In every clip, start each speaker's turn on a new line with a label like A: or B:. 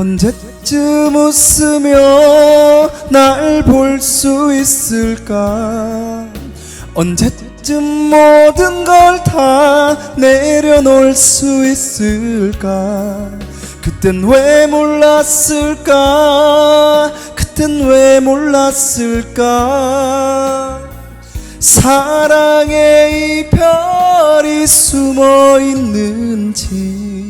A: 언제쯤 웃으며 날 볼 수 있을까? 언제쯤 모든 걸 다 내려놓을 수 있을까? 그땐 왜 몰랐을까? 그땐 왜 몰랐을까? 사랑의 이별이 숨어 있는지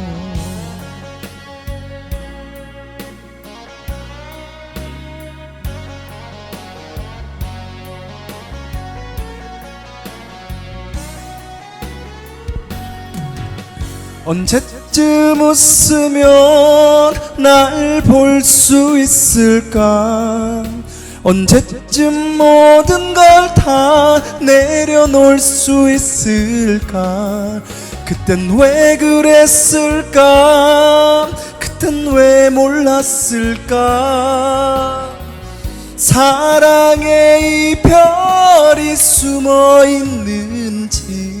A: 언제쯤 웃으면 날 볼 수 있을까? 언제쯤 모든 걸 다 내려놓을 수 있을까? 그땐 왜 그랬을까? 그땐 왜 몰랐을까? 사랑의 이별이 숨어 있는지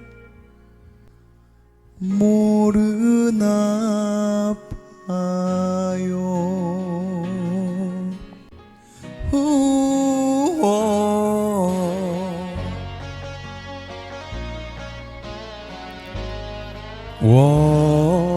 A: 모르나 봐요. 워